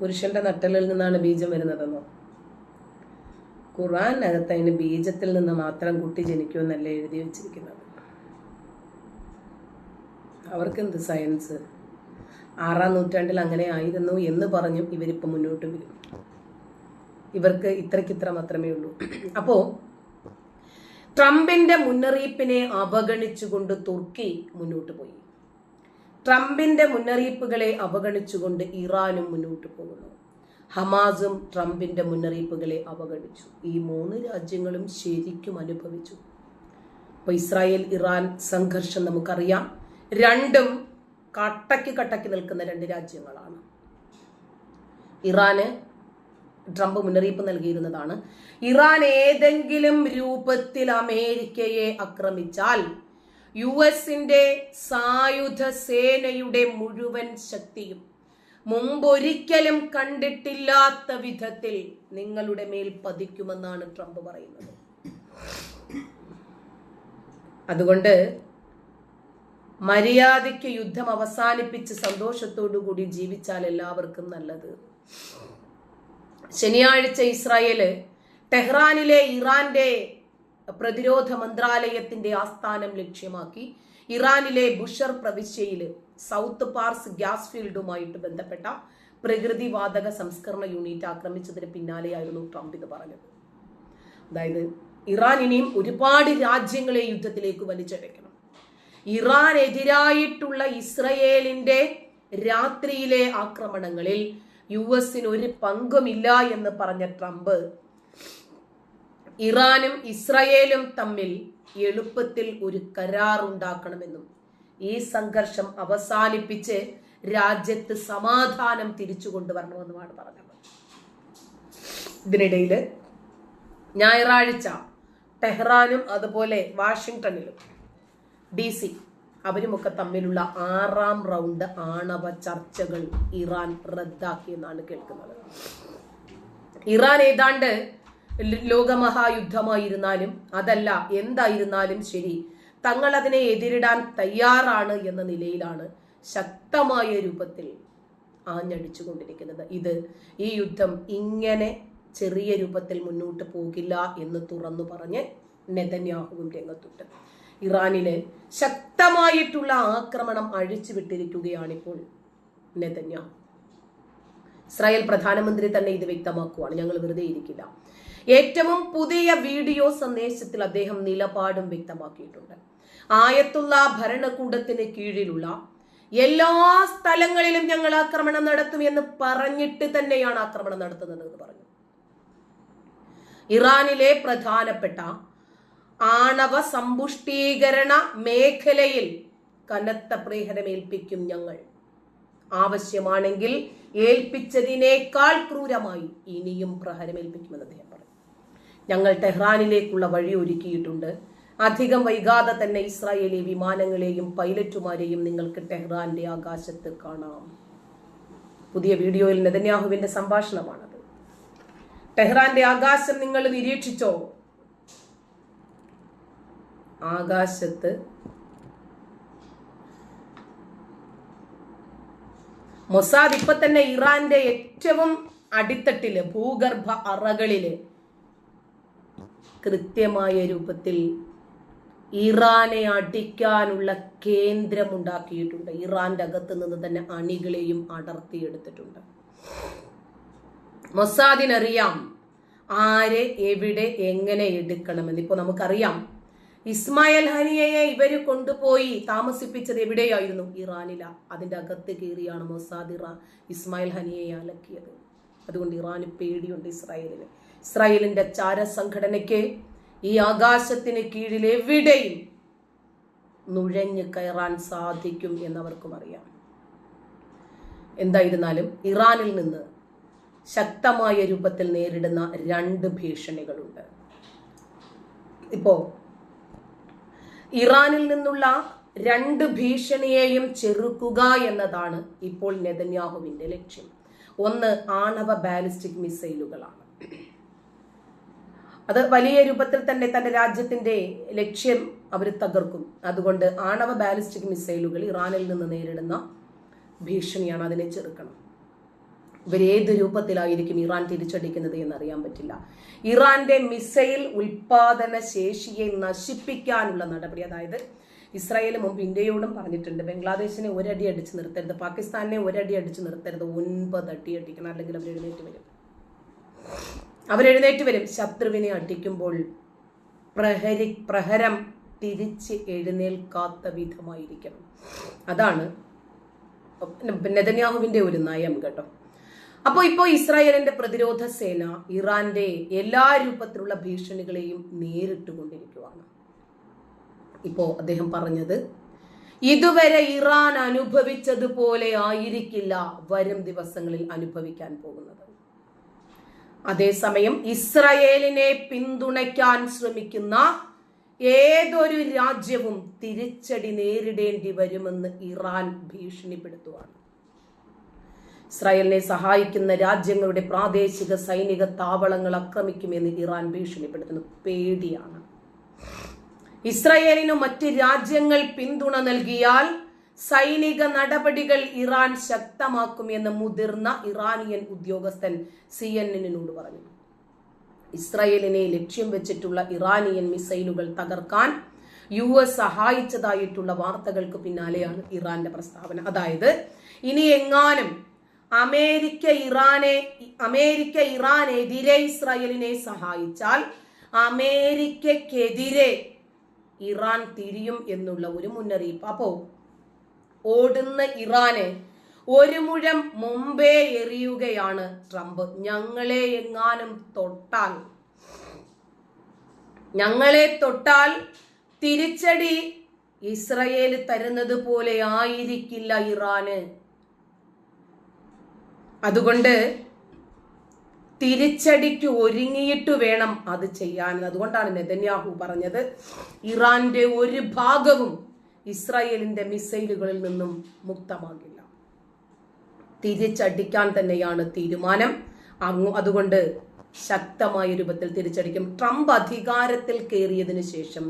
പുരുഷന്റെ നട്ടലിൽ നിന്നാണ് ബീജം വരുന്നതെന്നോ? ഖുറാനകത്ത് അതിന് ബീജത്തിൽ നിന്ന് മാത്രം കുട്ടി ജനിക്കുമെന്നല്ലേ എഴുതി വെച്ചിരിക്കുന്നത്. അവർക്കെന്ത് സയൻസ്? ആറാം നൂറ്റാണ്ടിൽ അങ്ങനെ ആയിരുന്നു എന്ന് പറഞ്ഞും ഇവരിപ്പോൾ മുന്നോട്ട് വരും. ഇവർക്ക് ഇത്രയ്ക്കിത്ര മാത്രമേ ഉള്ളൂ. അപ്പോ ട്രംപിന്റെ മുന്നറിയിപ്പിനെ അവഗണിച്ചുകൊണ്ട് തുർക്കി മുന്നോട്ട് പോയി. ട്രംപിന്റെ മുന്നറിയിപ്പുകളെ അവഗണിച്ചുകൊണ്ട് ഇറാനും മുന്നോട്ട് പോകുന്നു. ഹമാസും ട്രംപിന്റെ മുന്നറിയിപ്പുകളെ അവഗണിച്ചു. ഈ മൂന്ന് രാജ്യങ്ങളും ശരിക്കും അനുഭവിച്ചു. ഇപ്പൊ ഇസ്രായേൽ ഇറാൻ സംഘർഷം നമുക്കറിയാം. രണ്ടും കട്ടയ്ക്ക് കട്ടയ്ക്ക് നിൽക്കുന്ന രണ്ട് രാജ്യങ്ങളാണ്. ഇറാന് ട്രംപ് മുന്നറിയിപ്പ് നൽകിയിരുന്നതാണ്. ഇറാൻ ഏതെങ്കിലും രൂപത്തിൽ അമേരിക്കയെ ആക്രമിച്ചാൽ യു എസിന്റെ സായുധ സേനയുടെ മുഴുവൻ ശക്തിയും മുമ്പൊരിക്കലും കണ്ടിട്ടില്ലാത്ത വിധത്തിൽ നിങ്ങളുടെ മേൽ പതിക്കുമെന്നാണ് ട്രംപ് പറയുന്നത്. അതുകൊണ്ട് മര്യാദയ്ക്ക് യുദ്ധം അവസാനിപ്പിച്ച് സന്തോഷത്തോടു കൂടി ജീവിച്ചാൽ എല്ലാവർക്കും നല്ലത്. ശനിയാഴ്ച ഇസ്രായേൽ ടെഹ്റാനിലെ ഇറാന്റെ പ്രതിരോധ മന്ത്രാലയത്തിന്റെ ആസ്ഥാനം ലക്ഷ്യമാക്കി ഇറാനിലെ ബുഷർ പ്രവിശ്യയിൽ സൗത്ത് പാർസ് ഗ്യാസ് ഫീൽഡുമായിട്ട് ബന്ധപ്പെട്ട പ്രകൃതിവാതക സംസ്കരണ യൂണിറ്റ് ആക്രമിച്ചതിന് പിന്നാലെയായിരുന്നു ട്രംപ് ഇത് പറഞ്ഞത്. അതായത് ഇറാൻ ഇനിയും ഒരുപാട് രാജ്യങ്ങളെ യുദ്ധത്തിലേക്ക് വലിച്ചഴക്കണം ഇറാൻ എതിരായിട്ടുള്ള ഇസ്രയേലിന്റെ രാത്രിയിലെ ആക്രമണങ്ങളിൽ യു എസിന് ഒരു പങ്കുമില്ല എന്ന് പറഞ്ഞ ട്രംപ് ഇറാനും ഇസ്രയേലും തമ്മിൽ എളുപ്പത്തിൽ ഒരു കരാർ ഉണ്ടാക്കണമെന്നും ഈ സംഘർഷം അവസാനിപ്പിച്ച് രാജ്യത്ത് സമാധാനം തിരിച്ചു കൊണ്ടുവരണമെന്നുമാണ് പറഞ്ഞത്. ഇതിനിടയിൽ ഞായറാഴ്ച ടെഹ്റാനും അതുപോലെ വാഷിങ്ടണിലും ഡി സി അവരുമൊക്കെ തമ്മിലുള്ള ആറാം റൗണ്ട് ആണവ ചർച്ചകൾ ഇറാൻ റദ്ദാക്കിയെന്നാണ് കേൾക്കുന്നത്. ഇറാൻ ഏതാണ്ട് ലോകമഹായുദ്ധമായിരുന്നാലും അതല്ല എന്തായിരുന്നാലും ശരി തങ്ങൾ അതിനെ എതിരിടാൻ തയ്യാറാണ് എന്ന നിലയിലാണ് ശക്തമായ രൂപത്തിൽ ആഞ്ഞടിച്ചു കൊണ്ടിരിക്കുന്നത് ഇത് ഈ യുദ്ധം ഇങ്ങനെ ചെറിയ രൂപത്തിൽ മുന്നോട്ട് പോകില്ല എന്ന് തുറന്നു പറഞ്ഞ് നെതന്യാഹുവും രംഗത്തുണ്ട്. ഇറാനിലെ ശക്തമായിട്ടുള്ള ആക്രമണം അഴിച്ചുവിട്ടിരിക്കുകയാണിപ്പോൾ നെതന്യാഹു. ഇസ്രായേൽ പ്രധാനമന്ത്രി തന്നെ ഇത് വ്യക്തമാക്കുവാണ്. ഞങ്ങൾ വെറുതെ ഇരിക്കില്ല. ഏറ്റവും പുതിയ വീഡിയോ സന്ദേശത്തിൽ അദ്ദേഹം നിലപാടും വ്യക്തമാക്കിയിട്ടുണ്ട്. ആയത്തുള്ള ഭരണകൂടത്തിന് കീഴിലുള്ള എല്ലാ സ്ഥലങ്ങളിലും ഞങ്ങൾ ആക്രമണം നടത്തും എന്ന് പറഞ്ഞിട്ട് തന്നെയാണ് ആക്രമണം നടത്തുന്നത് എന്ന് പറഞ്ഞു. ഇറാനിലെ പ്രധാനപ്പെട്ട ആണവ സമ്പുഷ്ടീകരണ മേഖലയിൽ കനത്ത പ്രഹരമേൽപ്പിക്കും ഞങ്ങൾ. ആവശ്യമാണെങ്കിൽ ഏൽപ്പിച്ചതിനേക്കാൾ ക്രൂരമായി ഇനിയും പ്രഹരമേൽപ്പിക്കുമെന്ന് അദ്ദേഹം ഞങ്ങൾ ടെഹ്റാനിലേക്കുള്ള വഴി ഒരുക്കിയിട്ടുണ്ട്. അധികം വൈകാതെ തന്നെ ഇസ്രായേലി വിമാനങ്ങളെയും പൈലറ്റുമാരെയും നിങ്ങൾക്ക് ടെഹ്റാന്റെ ആകാശത്ത് കാണാം. പുതിയ വീഡിയോയിൽ നെതന്യാഹുവിന്റെ സംഭാഷണമാണത്. ടെഹ്റാന്റെ ആകാശം നിങ്ങൾ നിരീക്ഷിച്ചോ? ആകാശത്ത് മൊസാദ് ഇപ്പൊ തന്നെ ഇറാന്റെ ഏറ്റവും അടിത്തട്ടിൽ ഭൂഗർഭ അറകളിൽ കൃത്യമായ രൂപത്തിൽ ഇറാനെ അടിക്കാനുള്ള കേന്ദ്രം ഉണ്ടാക്കിയിട്ടുണ്ട് ഇറാന്റെ അകത്ത് നിന്ന് തന്നെ അണികളെയും അടർത്തിയെടുത്തിട്ടുണ്ട്. മൊസാദിനറിയാം ആരെ എവിടെ എങ്ങനെ എടുക്കണമെന്ന്. ഇപ്പൊ നമുക്കറിയാം ഇസ്മായിൽ ഹനിയയെ ഇവർ കൊണ്ടുപോയി താമസിപ്പിച്ചത് എവിടെയായിരുന്നു? ഇറാനില. അതിന്റെ അകത്ത് കയറിയാണ് മൊസാദ് ഇറാൻ ഇസ്മായിൽ ഹനിയയെ അലക്കിയത്. അതുകൊണ്ട് ഇറാന് പേടിയുണ്ട് ഇസ്രായേലിന്. ഇസ്രായേലിന്റെ ചാര സംഘടനയ്ക്ക് ഈ ആകാശത്തിന് കീഴിൽ എവിടെയും നുഴഞ്ഞു കയറാൻ സാധിക്കും എന്നവർക്കും അറിയാം. എന്തായിരുന്നാലും ഇറാനിൽ നിന്ന് ശക്തമായ രൂപത്തിൽ നേരിടുന്ന രണ്ട് ഭീഷണികളുണ്ട്. ഇപ്പോ ഇറാനിൽ നിന്നുള്ള രണ്ട് ഭീഷണിയെയും ചെറുക്കുക എന്നതാണ് ഇപ്പോൾ നെതന്യാഹുവിന്റെ ലക്ഷ്യം. ഒന്ന് ആണവ ബാലിസ്റ്റിക് മിസൈലുകളാണ്. അത് വലിയ രൂപത്തിൽ തന്നെ തന്റെ രാജ്യത്തിന്റെ ലക്ഷ്യം അവർ തകർക്കും. അതുകൊണ്ട് ആണവ ബാലിസ്റ്റിക് മിസൈലുകൾ ഇറാനിൽ നിന്ന് നേരിടുന്ന ഭീഷണിയാണ് അതിനെ ചെറുക്കണം. ഇവരേത് രൂപത്തിലായിരിക്കും ഇറാൻ തിരിച്ചടിക്കുന്നത് എന്നറിയാൻ പറ്റില്ല. ഇറാന്റെ മിസൈൽ ഉൽപാദന ശേഷിയെ നശിപ്പിക്കാനുള്ള നടപടി അതായത് ഇസ്രായേൽ മുമ്പ് ഇന്ത്യയോടും പറഞ്ഞിട്ടുണ്ട് ബംഗ്ലാദേശിനെ ഒരടി അടിച്ച് നിർത്തരുത് പാകിസ്ഥാനെ ഒരടി അടിച്ച് നിർത്തരുത് ഒൻപത് അടി അടിക്കണം അല്ലെങ്കിൽ അവർ എഴുന്നേറ്റ് വരും. അവരെഴുന്നേറ്റ് വരും. ശത്രുവിനെ അടിക്കുമ്പോൾ പ്രഹരി പ്രഹരം തിരിച്ച് എഴുന്നേൽക്കാത്ത വിധമായിരിക്കണം അതാണ് നെതന്യാഹുവിന്റെ ഒരു നയം കേട്ടോ. അപ്പോൾ ഇപ്പോൾ ഇസ്രായേലിന്റെ പ്രതിരോധ സേന ഇറാന്റെ എല്ലാ രൂപത്തിലുള്ള ഭീഷണികളെയും നേരിട്ട് കൊണ്ടിരിക്കുകയാണ് ഇപ്പോ അദ്ദേഹം പറഞ്ഞത് ഇതുവരെ ഇറാൻ അനുഭവിച്ചതുപോലെ ആയിരിക്കില്ല വരും ദിവസങ്ങളിൽ അനുഭവിക്കാൻ പോകുന്നത്. അതേസമയം ഇസ്രയേലിനെ പിന്തുണയ്ക്കാൻ ശ്രമിക്കുന്ന ഏതൊരു രാജ്യവും തിരിച്ചടി നേരിടേണ്ടി വരുമെന്ന് ഇറാൻ ഭീഷണിപ്പെടുത്തുവാണ്. ഇസ്രായേലിനെ സഹായിക്കുന്ന രാജ്യങ്ങളുടെ പ്രാദേശിക സൈനിക താവളങ്ങൾ ആക്രമിക്കുമെന്ന് ഇറാൻ ഭീഷണിപ്പെടുത്തുന്നു. പേടിയാണ്. ഇസ്രായേലിനു മറ്റ് രാജ്യങ്ങൾ പിന്തുണ നൽകിയാൽ സൈനിക നടപടികൾ ഇറാൻ ശക്തമാക്കുമെന്ന് മുതിർന്ന ഇറാനിയൻ ഉദ്യോഗസ്ഥൻ സി എൻ എന്നിനോട് പറഞ്ഞു. ഇസ്രായേലിനെ ലക്ഷ്യം വെച്ചിട്ടുള്ള ഇറാനിയൻ മിസൈലുകൾ തകർക്കാൻ യു എസ് സഹായിച്ചതായിട്ടുള്ള വാർത്തകൾക്ക് പിന്നാലെയാണ് ഇറാന്റെ പ്രസ്താവന. അതായത് ഇനി എങ്ങാനും അമേരിക്ക ഇറാനെ അമേരിക്ക ഇറാനെതിരെ ഇസ്രായേലിനെ സഹായിച്ചാൽ അമേരിക്കക്കെതിരെ ഇറാൻ തിരിയും എന്നുള്ള ഒരു മുന്നറിയിപ്പ്. അപ്പോ ഓടുന്ന ഇറാനെ ഒരു മുഴം മുമ്പേ എറിയുകയാണ് ട്രംപ്. ഞങ്ങളെ എങ്ങാനും തൊട്ടാൽ ഞങ്ങളെ തൊട്ടാൽ തിരിച്ചടി ഇസ്രയേൽ തരുന്നത് പോലെ ആയിരിക്കില്ല ഇറാന്. അതുകൊണ്ട് തിരിച്ചടിക്ക് ഒരുങ്ങിയിട്ട് വേണം അത് ചെയ്യാൻ. അതുകൊണ്ടാണ് നെതന്യാഹു പറഞ്ഞത് ഇറാന്റെ ഒരു ഭാഗവും ഇസ്രായേലിന്റെ മിസൈലുകളിൽ നിന്നും മുക്തമാകില്ല. തിരിച്ചടിക്കാൻ തന്നെയാണ് തീരുമാനം. അങ്ങ് അതുകൊണ്ട് ശക്തമായ രൂപത്തിൽ തിരിച്ചടിക്കും. ട്രംപ് അധികാരത്തിൽ കയറിയതിനു ശേഷം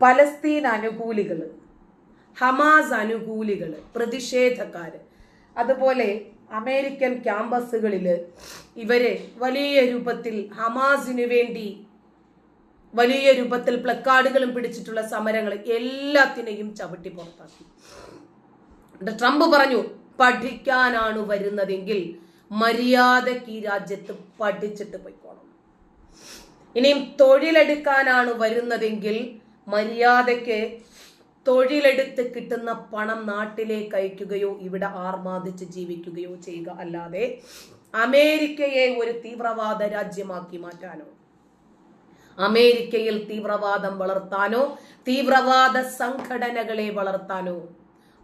പലസ്തീൻ അനുകൂലികൾ ഹമാസ് അനുകൂലികൾ പ്രതിഷേധക്കാർ അതുപോലെ അമേരിക്കൻ ക്യാമ്പസുകളിൽ ഇവരെ വലിയ രൂപത്തിൽ ഹമാസിനു വേണ്ടി വലിയ രൂപത്തിൽ പ്ലക്കാർഡുകളും പിടിച്ചിട്ടുള്ള സമരങ്ങൾ എല്ലാത്തിനെയും ചവിട്ടി പുറത്താക്കി. ട്രംപ് പറഞ്ഞു പഠിക്കാനാണ് വരുന്നതെങ്കിൽ മര്യാദയ്ക്ക് ഈ രാജ്യത്ത് പഠിച്ചിട്ട് പോയിക്കോണം. ഇനിയും തൊഴിലെടുക്കാനാണ് വരുന്നതെങ്കിൽ മര്യാദയ്ക്ക് തൊഴിലെടുത്ത് കിട്ടുന്ന പണം നാട്ടിലേക്ക് അയക്കുകയോ ഇവിടെ ആർമാദിച്ച് ജീവിക്കുകയോ ചെയ്യുക. അല്ലാതെ അമേരിക്കയെ ഒരു തീവ്രവാദ രാജ്യമാക്കി മാറ്റാനോ അമേരിക്കയിൽ തീവ്രവാദം വളർത്താനോ തീവ്രവാദ സംഘടനകളെ വളർത്താനോ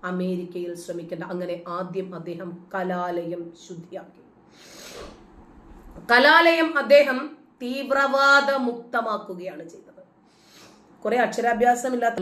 അമേരിക്കയിൽ ശ്രമിക്കേണ്ട. അങ്ങനെ ആദ്യം അദ്ദേഹം കലാലയം ശുദ്ധിയാക്കി. കലാലയം അദ്ദേഹം തീവ്രവാദ മുക്തമാക്കുകയാണ് ചെയ്തത്. കുറെ അക്ഷരാഭ്യാസമില്ലാത്ത